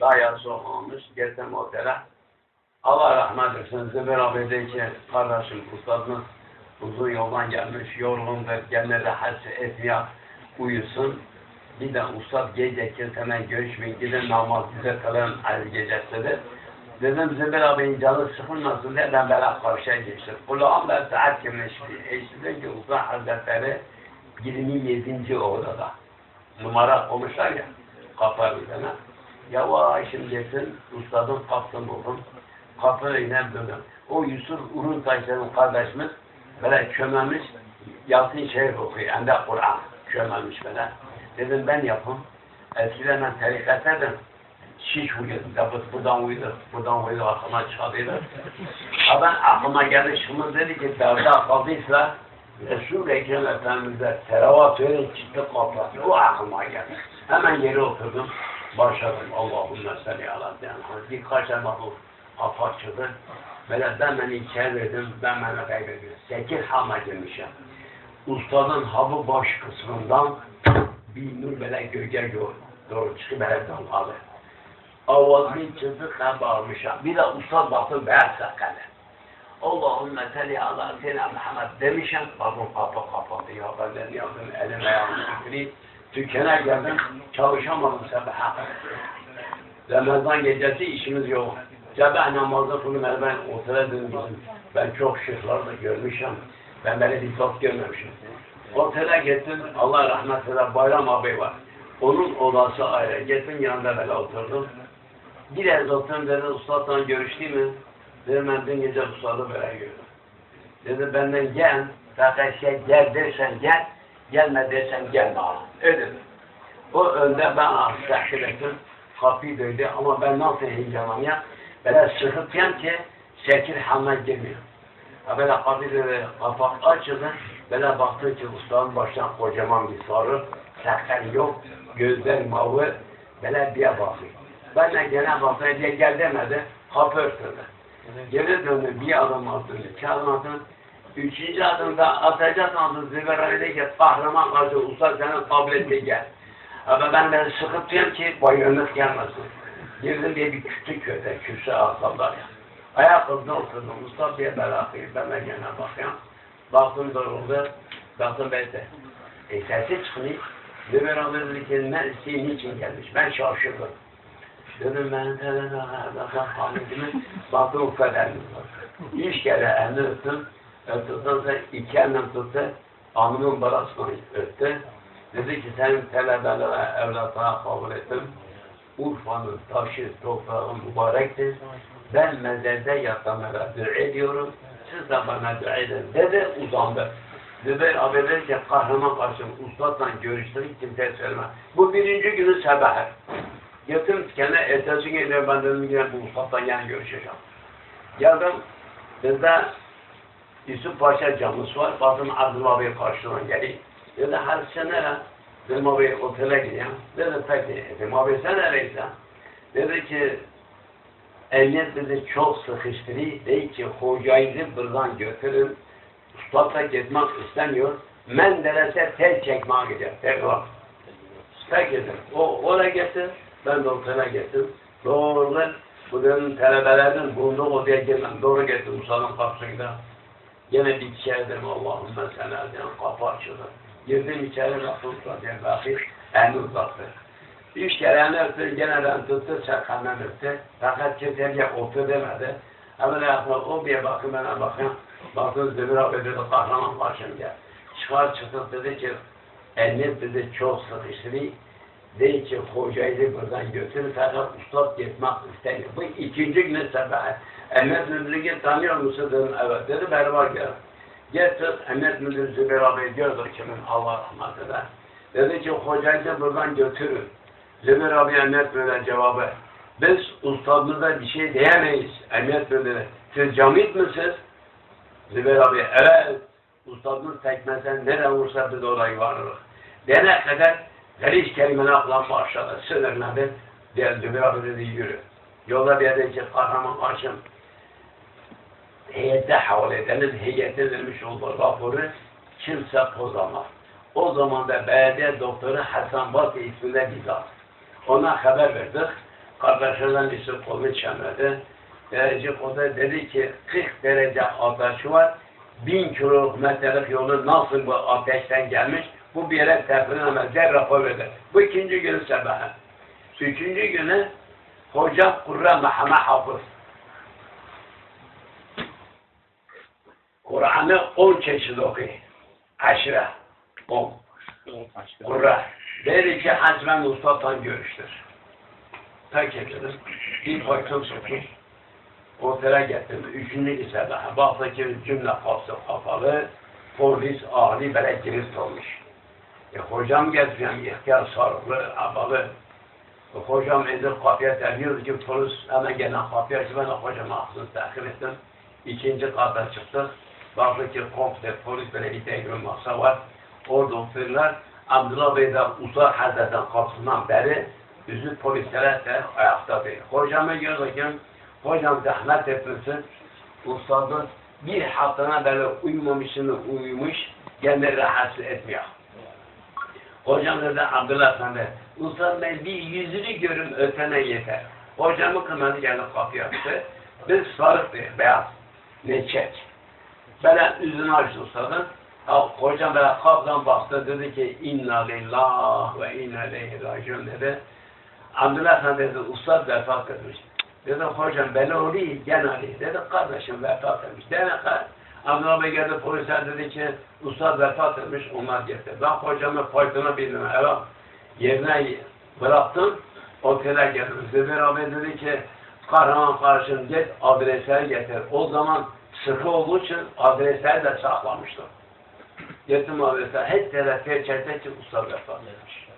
Daha yarısı olmamış. Gelsem otele. Allah rahmet etsin. Zübeyir abideki kardeşim, ustadımız uzun yoldan gelmiş, yorgundur. Gene rahatsız etmeye uyusun. Bir de ustad gece kimseyle görüşmeyin. Gidin namaz bize kılın ayrı gecesidir. Dedim Zübeyir abinin canı sıkılmasın diye ben böyle karşıya geçtim. Kulağım ben saat girmişti. Eşittim ki Ustad Hazretleri 27. odada. Numara koymuşlar ya. Kapı üzerine. Yavaş şimdisin ustadın kapsın buldum. Kapı inen döndüm. O Yusuf Uruntaş'ın kardeşimiz böyle çömelmiş Yasin Şerif okuyor. Hem de Kur'an çömelmiş böyle. Dedim ben yapım. Eskiden ben tarikatlardım. Şiş uyuyordum. Yapıp buradan uyudu. Buradan uyudu. Aklıma. Ha ben aklıma geldi. Şimdi dedi ki derda kaldıysa Resul-i Ekrem Efendimiz'e selavat verin çıktı kapatı. O aklıma geldi. Hemen yere oturdum. Başladım. Allahümme salli ala yani. Birkaç bakıp kapı açıldı. Böyle ben beni içeri verdim. Ben beni kaybediyorum. Sekiz hama girmişim. Ustadın habı baş kısmından bir nur böyle gölge doğru, çıkıp böyle dalgalı. Avazını çıkıp ben bağırmışım. Bir de ustad baktım beyaz sakalı. Allahümme salli ala seyyidina Muhammed demişim. Bakın kapı kapattı ya ben ne yaptım elim ayağım dükkana geldim çalışamadım sabaha. Ramazan gecesi işimiz yok. Sabah namazda bunu ben otele. Ben çok şıklar da görmüşüm. Ben böyle bir top görmemişim. Otele gittim. Allah rahmet eylesin. Bayram abi var. Onun odası ayrı. Gittim yanında böyle oturdum. Biraz oturdum dedi. Ustadla görüştü mü? Dedim ben dün gece ustadı böyle gördüm. Dedi benden gel. Fakat şey gel dersen gel. Gelme dersen gelme. Öyle dedi. O önde ben tahsil ettim. Kapıyı döydü ama ben nasıl heyecanlanıyorum ya. Böyle sıkıntıyım ki şekil hamle girmiyor. Böyle kapıyı. Kapak açıldı. Böyle baktı ki ustanın baştan kocaman bir sarı. Sakal yok. Gözler mavi. Böyle bir bakıyor. Ben de gene bakıyor diye gel demedi. Kapı örtüldü. Geri döndü bir adım attı. iki adım attı. Üçüncü adımda atacak Ali ki kahraman karşı usta senin tabletine gel. Ama ben de sıkıntıyım ki bayılmak gelmesin. Girdim diye bir küçük köyde, küçük asallar ya. Ayakkabıda oturdum, usta diye berakıyım, ben de gene bakıyorum. Baktım doğruldu, baktım beyde. E sesi. Zübeyir Ali dedi ki, ne niçin gelmiş? Ben şaşırdım. Dedim ben tele bakar hamidimi, baktım o kadar İş kere elini öptüm, sonra iki elim tuttu, alnımın barasını öptü. Dedi ki senin talebeleri evlatına kabul ettim. Urfa'nın taşı, toprağı mübarektir. Ben mezarda yatanlara dua ediyorum. Siz de bana dua edin. Dedi uzandı. Zübeyir abi dedi ki kahraman karşım ustadla görüştürüp kimseye söyleme. Bu birinci günü sabah. Gittim kendine ertesi gün ben dedim yine bu ustadla yani görüşeceğim. Geldim. Bizde Yusuf Paşa camısı var. Baktım Abdullah Bey karşıdan geliyor. Dedi her sen nere? Dedim abi otele gidiyorum. Dedi peki. Dedim abi sen nereysen? Dedi ki emniyet bizi çok sıkıştırıyor. Dedi ki hocayı buradan götürün. Ustadla gitmek istemiyor. Menderes'e tel çekmeye gidiyor. Tekrar. Peki. O oraya getir. Ben de otele gittim. Doğru. Bu benim talebelerinin bulunduğu odaya girmem. Doğru gittim Musa'nın kapısında. Yine bir içeri dedim Allahümme sen elden kapı açıldı. Girdim içeri baktım diye bakayım. Elini uzattı. Üç kere elini öptü, gene ben tuttu, çakandan öptü. Fakat kimseye otur demedi. Hemen ayakta o bir bakın bana bakın. Baktım Zümür abi dedi kahraman gel. Çıkar çıktık dedi ki elini dedi çok sıkıştırıyor. Dedi ki hocayı buradan götür fakat ustad gitmek istemiyor. Bu ikinci günü sabah. Emret Müdürlüğü tanıyor musun dedim. Evet dedi beraber gel. Getir Emret Müdür Zübeyir abi diyordur kimin Allah rahmet eder. Dedi ki hocayı da buradan götürün. Zübeyir abi Emret Müdür cevabı. Biz ustadımıza bir şey diyemeyiz. Emret Müdür. Siz camit misiniz? Zübeyir abi evet. Ustadımız tekmesen nereye vursa biz orayı varırız. Dene kadar Geliş kelimene aklan başladı. Sınırladı. Diğer Zübeyir abi dedi yürü. Yolda bir yerde ki kahraman karşım heyette havale edeniz heyette vermiş olduğu raporu kimse bozamaz. O zaman da belediye doktoru Hasan Batı isminde bizzat. Ona haber verdik. kardeşlerden birisi kolunu çemredi. Derece koda dedi ki 40 derece ateşi var. 1000 kilometrelik yolu nasıl bu ateşten gelmiş? Bu bir yere tepkilemez der rapor verir. Bu ikinci günü sabahı. Üçüncü günü hocam Kurra Muhammed Hafız. Kur'an'ı 10 çeşit okuyor. Aşire. 10. Kurra. Dedi ki Hazmen Usta'dan görüştür. Tak ettim. Bir baktım soktum. Otele getirdim. Üçüncü ise daha. Baktı ki cümle kapsı kapalı. Polis ağlı böyle girift olmuş. E, hocam getireceğim. ihtiyar sarıklı, abalı. E, hocam indir kapıya terliyor ki polis hemen gelen kapıya açtı. Ben de hocama aklını takip ettim. İkinci kata çıktık. Baktı ki komple polis tekrar masa var. Orada oturuyorlar. Abdullah Bey de Uzak Hazretleri'nin kapısından beri yüzü polislere de ayakta değil. Hocamı görürken hocam zahmet etmesin. Ustadın bir haftana böyle uyumamışını uyumuş, kendi rahatsız etmiyor. Hocam dedi Abdullah Efendi, Ustad Bey bir yüzünü görün ötene yeter. Hocamı kınadı geldi kapıyı açtı. Biz sarık beyaz, ne çek. Böyle yüzünü açtı ustadın. Ya, hocam böyle kaptan baktı dedi ki inna lillah ve inna ileyhi raciun dedi. Abdullah dedi ustad vefat etmiş. Dedim hocam ben oluyor gel Ali. Dedi kardeşim vefat etmiş. Dene kar. Abdullah Bey geldi polisler dedi ki ustad vefat etmiş onlar getirdi. Ben hocamı faytına bildim. Evet yerine bıraktım. Otele geldim. Zübeyir abi dedi ki kahraman karşım git adresleri getir. O zaman sıkı olduğu için adresleri de saklamıştım. Gittim adresler. Hep telafi çekti ki ustad vefat etmiş.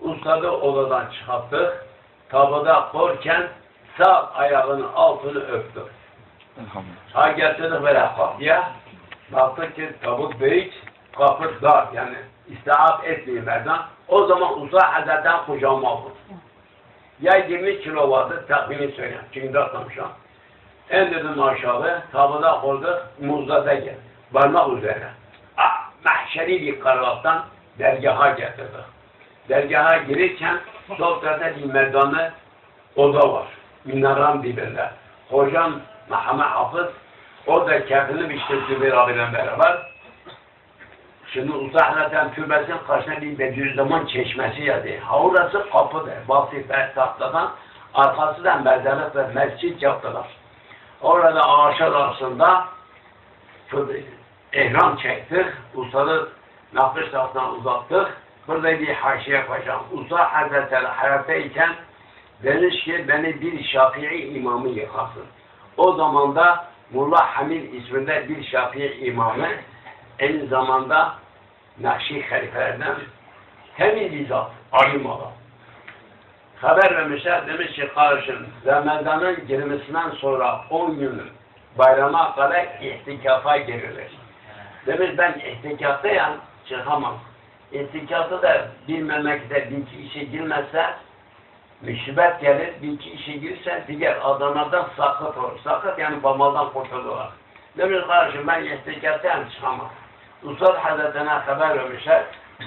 Ustadı odadan çıkarttık. Tabuda korken sağ ayağının altını öptük. Ha getirdik böyle kapıya. Baktık ki tabut büyük, kapı dar. Yani istihap etmiyor merdan. O zaman uzak hazretten kucağıma aldım. Ya 20 kilo vardı, takvimi söyleyeyim. Çünkü. En dedim aşağı, tabuda koyduk, muzda gel. Parmak üzerine. Ah, mahşeri bir karavattan dergaha getirdik. Dergaha girirken sol tarafta bir merdanlı oda var. Minaran dibinde. Hocam Muhammed Hafız orada kendini biçti Zübeyir abiyle beraber. Şimdi Uzahlat'ın türbesinin karşısına bir Bediüzzaman çeşmesi yazdı. Ha orası kapıdır. Ve tahtadan arkası da mezarlık ve mescit yaptılar. Orada ağaçlar arasında ehram çektik. Ustadı nakış tarafından uzattık. Burada bir haşiye yapacağım. Usta Hazretleri hayattayken demiş ki beni bir Şafii imamı yıkasın. O zaman da Mullah Hamid isminde bir Şafii imamı aynı zamanda Nakşi halifelerden temiz bir zat, alim adam. Haber vermişler, demiş ki kardeşim, Ramazan'ın girmesinden sonra 10 gün bayrama kadar ihtikafa girilir. Demiş ben ihtikaftayım, çıkamam. İhtikafta da bir memlekete bir kişi girmezse müşibet gelir, bir kişi girse diğer adamlardan sakıt olur. Sakıt yani bamaldan kurtulurlar. Demiş kardeşim ben ihtikaftayım, çıkamam. Ustad Hazretine haber vermişler.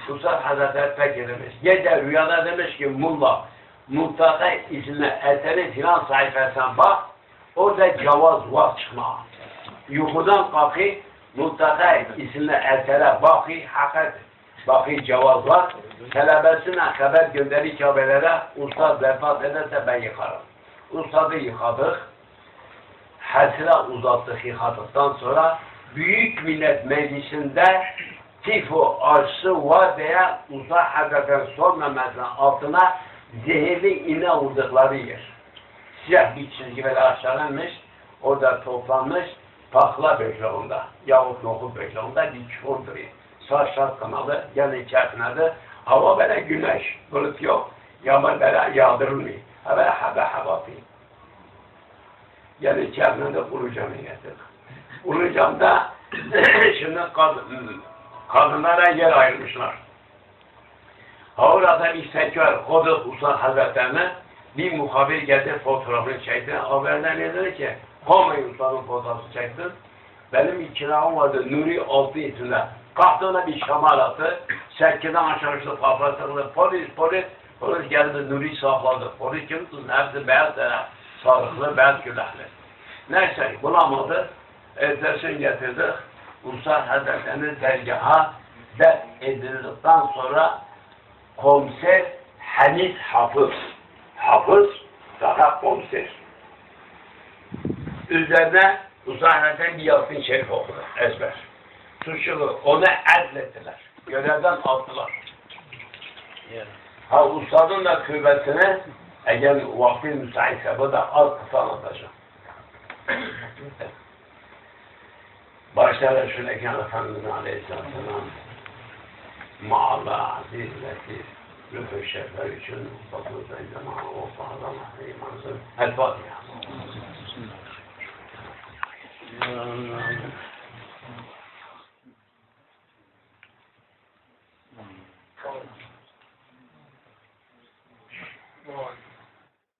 Ustad Hazretleri pek demiş. Gece rüyada demiş ki Mulla Mutlaka isimli eserin filan sayfasına bak. Orada cevaz var çıkma. Yukarıdan kalkı mutlaka isimli esere bakı hakikat bakı cevaz var. Talebesine haber gönderi kabelere ustad vefat ederse ben yıkarım. Ustadı yıkadık. Hasire uzattık yıkadıktan sonra Büyük Millet Meclisi'nde tifo aşısı var uzak hakikaten son memesinin altına zehirli iğne vurdukları yer. Siyah bir çizgi böyle aşağılanmış, orada toplanmış, pakla bekleğinde, yahut nohut bekleğinde bir çukur duruyor. Saçlar kanalı, yanı içerisinde de hava böyle güneş, bulut yok, yağmur böyle yağdırılmıyor. Ha böyle hava hava değil. Yani içerisinde de Ulucan'ı getirdik. Ulucan'da şimdi kadın, kadınlara yer ayırmışlar. Orada bir sekör Koduk Usta Hazretlerine bir muhabir geldi fotoğrafını çekti. Haberden dedi ki Komay Usta'nın fotoğrafını çektim. Benim bir kiram vardı Nuri Altı isimde. Kalktığına bir şamar attı. Sekkiden aşağı uçtu kafasını polis polis Polis geldi Nuri sakladı. Polis kim kızın hepsi beyaz tane sarıklı beyaz külahlı. Neyse bulamadı. Ertesi getirdik. Ulusal Hazretleri dergaha def edildikten sonra komiser Hanis Hafız. Hafız fakat komiser. Üzerine Hazretleri bir Yasin Şerif okudu. Ezber. Suçlu onu azlettiler. Görevden attılar. Ha ustadın da kıymetini eğer vakti müsaitse bu da az kısa anlatacağım. Başta Resulü-i Efendimiz Aleyhisselam مع الله عزيز عزيزة لوح الشفاء için toplu عندما وصى على محرم منزل الفاتحة